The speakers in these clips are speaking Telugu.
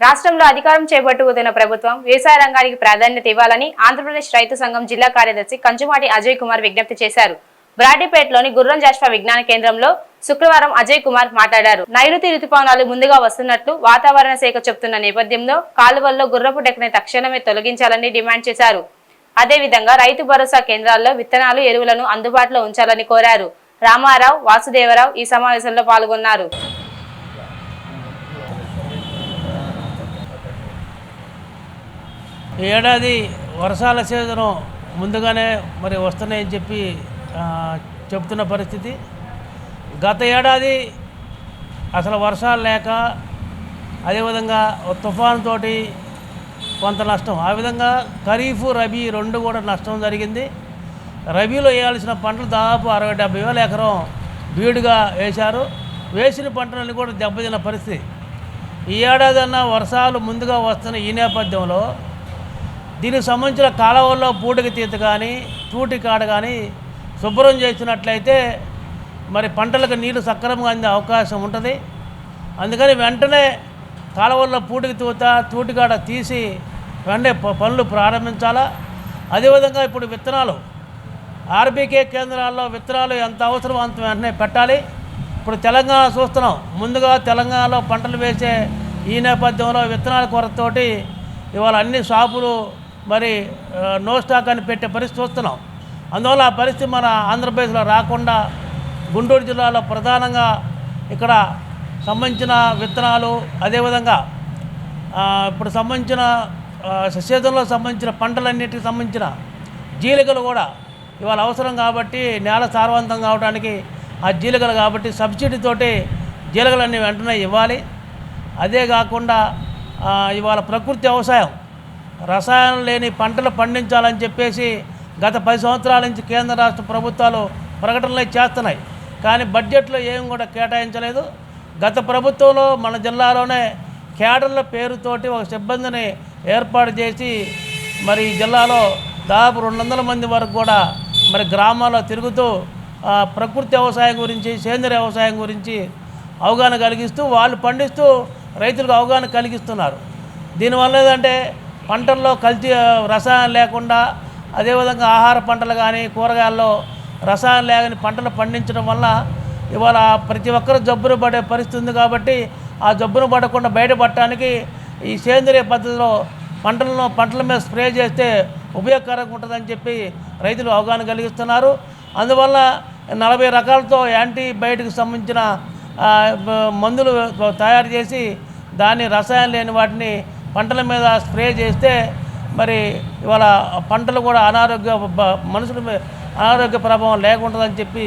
రాష్ట్రంలో అధికారం చేపట్టుకుతున్న ప్రభుత్వం వ్యవసాయ రంగానికి ప్రాధాన్యత ఇవ్వాలని ఆంధ్రప్రదేశ్ రైతు సంఘం జిల్లా కార్యదర్శి కంచుమాటి అజయ్ కుమార్ విజ్ఞప్తి చేశారు. బ్రాడీపేటలోని గుర్రం జాష్పా విజ్ఞాన కేంద్రంలో శుక్రవారం అజయ్ కుమార్ మాట్లాడారు. నైరుతి రుతుపవనాలు ముందుగా వస్తున్నట్లు వాతావరణ శాఖ చెబుతున్న నేపథ్యంలో కాలువల్లో గుర్రపు డెక్కని తక్షణమే తొలగించాలని డిమాండ్ చేశారు. అదేవిధంగా రైతు భరోసా కేంద్రాల్లో విత్తనాలు ఎరువులను అందుబాటులో ఉంచాలని కోరారు. రామారావు వాసుదేవరావు ఈ సమావేశంలో పాల్గొన్నారు. ఏడాది వర్షాల సీజను ముందుగానే మరి వస్తున్నాయని చెప్పి చెప్తున్న పరిస్థితి. గత ఏడాది అసలు వర్షాలు లేక అదేవిధంగా ఓ తుఫాన్ తోటి కొంత నష్టం. ఆ విధంగా ఖరీఫ్ రబీ రెండు కూడా నష్టం జరిగింది. రబీలో వేయాల్సిన పంటలు దాదాపు అరవై డెబ్బై వేల ఎకరం బీడుగా వేశారు. వేసిన పంటలన్నీ కూడా దెబ్బతిన్న పరిస్థితి. ఈ ఏడాదన్నా వర్షాలు ముందుగా వస్తున్న ఈ నేపథ్యంలో దీనికి సంబంధించిన కాలువల్లో పూటకి తీత కానీ తూటి కాడ కానీ శుభ్రం చేసినట్లయితే మరి పంటలకు నీరు సక్రమంగా అందే అవకాశం ఉంటుంది. అందుకని వెంటనే కాలువల్లో పూటికి తూత తూటికాడ తీసి వెంటనే పనులు ప్రారంభించాలా? అదేవిధంగా ఇప్పుడు విత్తనాలు. ఆర్బీకే కేంద్రాల్లో విత్తనాలు ఎంత అవసరం అంత వెంటనే పెట్టాలి. ఇప్పుడు తెలంగాణ చూస్తున్నాం. ముందుగా తెలంగాణలో పంటలు వేసే ఈ నేపథ్యంలో విత్తనాల కొరతతోటి ఇవాళ అన్ని షాపులు మరి నో స్టాక్ అని పెట్టే పరిస్థితి వస్తున్నాం. అందువల్ల ఆ పరిస్థితి మన ఆంధ్రప్రదేశ్లో రాకుండా గుంటూరు జిల్లాలో ప్రధానంగా ఇక్కడ సంబంధించిన విత్తనాలు అదేవిధంగా ఇప్పుడు సంబంధించిన సీజన్లో సంబంధించిన పంటలన్నిటికి సంబంధించిన జీలికలు కూడా ఇవాళ అవసరం కాబట్టి నేల సారవంతం కావడానికి ఆ జీలికలు కాబట్టి సబ్సిడీతోటి జీలకలన్నీ వెంటనే ఇవ్వాలి. అదే కాకుండా ఇవాళ ప్రకృతి వ్యవసాయం రసాయనం లేని పంటలు పండించాలని చెప్పేసి గత పది సంవత్సరాల నుంచి కేంద్ర రాష్ట్ర ప్రభుత్వాలు ప్రకటనలు చేస్తున్నాయి. కానీ బడ్జెట్లో ఏం కూడా కేటాయించలేదు. గత ప్రభుత్వంలో మన జిల్లాలోనే కేడర్ల పేరుతోటి ఒక సిబ్బందిని ఏర్పాటు చేసి మరి ఈ జిల్లాలో దాదాపు రెండు వందల మంది వరకు కూడా మరి గ్రామాల్లో తిరుగుతూ ప్రకృతి వ్యవసాయం గురించి సేంద్రియ వ్యవసాయం గురించి అవగాహన కలిగిస్తూ వాళ్ళు పండిస్తూ రైతులకు అవగాహన కలిగిస్తున్నారు. దీనివల్ల ఏంటంటే పంటల్లో కల్తీ రసాయనం లేకుండా అదేవిధంగా ఆహార పంటలు కానీ కూరగాయల్లో రసాయనం లేని పంటలు పండించడం వల్ల ఇవాళ ప్రతి ఒక్కరు జబ్బును పడే పరిస్థితి ఉంది కాబట్టి ఆ జబ్బును పడకుండా బయటపడటానికి ఈ సేంద్రియ పద్ధతిలో పంటలను పంటల మీద స్ప్రే చేస్తే ఉపయోగకరంగా ఉంటుందని చెప్పి రైతులు అవగాహన కలిగిస్తున్నారు. అందువల్ల నలభై రకాలతో యాంటీబయాటిక్ సంబంధించిన మందులు తయారు చేసి దాన్ని రసాయనం లేని వాటిని పంటల మీద స్ప్రే చేస్తే మరి ఇవాళ పంటలు కూడా అనారోగ్య మనుషుల మీద అనారోగ్య ప్రభావం లేకుంటుందని చెప్పి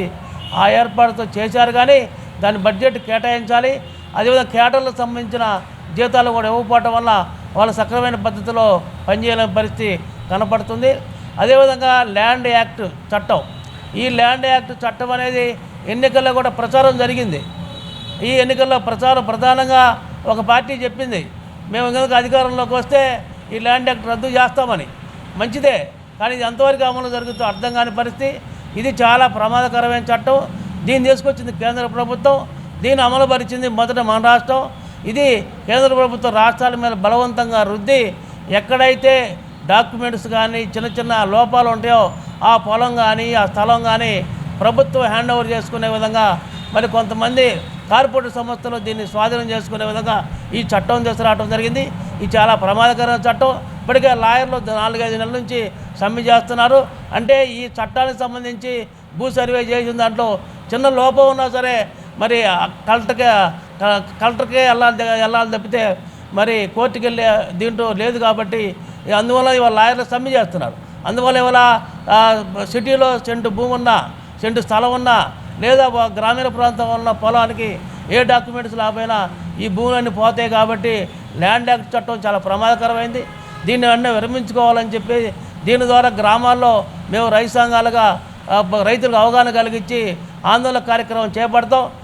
ఆ ఏర్పాటుతో చేశారు. కానీ దాని బడ్జెట్ కేటాయించాలి. అదేవిధంగా కేటర్లకు సంబంధించిన జీతాలు కూడా ఇవ్వకపోవటం వల్ల వాళ్ళు సక్రమైన పద్ధతిలో పనిచేయలేని పరిస్థితి కనపడుతుంది. అదేవిధంగా ల్యాండ్ యాక్ట్ చట్టం. ఈ ల్యాండ్ యాక్ట్ చట్టం అనేది ఎన్నికల్లో కూడా ప్రచారం జరిగింది. ఈ ఎన్నికల్లో ప్రచారం ప్రధానంగా ఒక పార్టీ చెప్పింది. మేము కనుక అధికారంలోకి వస్తే ఈ ల్యాండ్ యాక్ట్ రద్దు చేస్తామని. మంచిదే కానీ ఇది ఎంతవరకు అమలు జరుగుతుందో అర్థం కాని పరిస్థితి. ఇది చాలా ప్రమాదకరమైన చట్టం. దీన్ని తీసుకొచ్చింది కేంద్ర ప్రభుత్వం. దీన్ని అమలు పరిచింది మొదట మన రాష్ట్రం. ఇది కేంద్ర ప్రభుత్వం రాష్ట్రాల మీద బలవంతంగా రుద్ది ఎక్కడైతే డాక్యుమెంట్స్ కానీ చిన్న చిన్న లోపాలు ఉంటాయో ఆ పొలం కానీ ఆ స్థలం కానీ ప్రభుత్వం హ్యాండ్ ఓవర్ చేసుకునే విధంగా మరి కొంతమంది కార్పొరేట్ సంస్థలు దీన్ని స్వాధీనం చేసుకునే విధంగా ఈ చట్టం తీసుకురావడం జరిగింది. ఇది చాలా ప్రమాదకరమైన చట్టం. ఇప్పటికే లాయర్లు నాలుగైదు నెలల నుంచి సమ్మె చేస్తున్నారు. అంటే ఈ చట్టానికి సంబంధించి భూ సర్వే చేసిన దాంట్లో చిన్న లోపం ఉన్నా సరే మరి కలెక్టర్కే కలెక్టర్కే వెళ్ళాలి వెళ్ళాలి తప్పితే మరి కోర్టుకి వెళ్ళే దీంట్లో లేదు కాబట్టి అందువల్ల ఇవాళ లాయర్లు సమ్మె చేస్తున్నారు. అందువల్ల ఇవాళ సిటీలో సెంటు భూమి ఉన్నా సెంటు స్థలం ఉన్నా లేదా గ్రామీణ ప్రాంతం ఉన్న పొలానికి ఏ డాక్యుమెంట్స్ లేకపోయినా ఈ భూములన్నీ పోతాయి కాబట్టి ల్యాండ్ యాక్ట్ చట్టం చాలా ప్రమాదకరమైంది. దీన్ని అన్నీ విరమించుకోవాలని చెప్పి దీని ద్వారా గ్రామాల్లో మేము రైతు సంఘాలుగా రైతులకు అవగాహన కలిగించి ఆందోళన కార్యక్రమం చేపడతాం.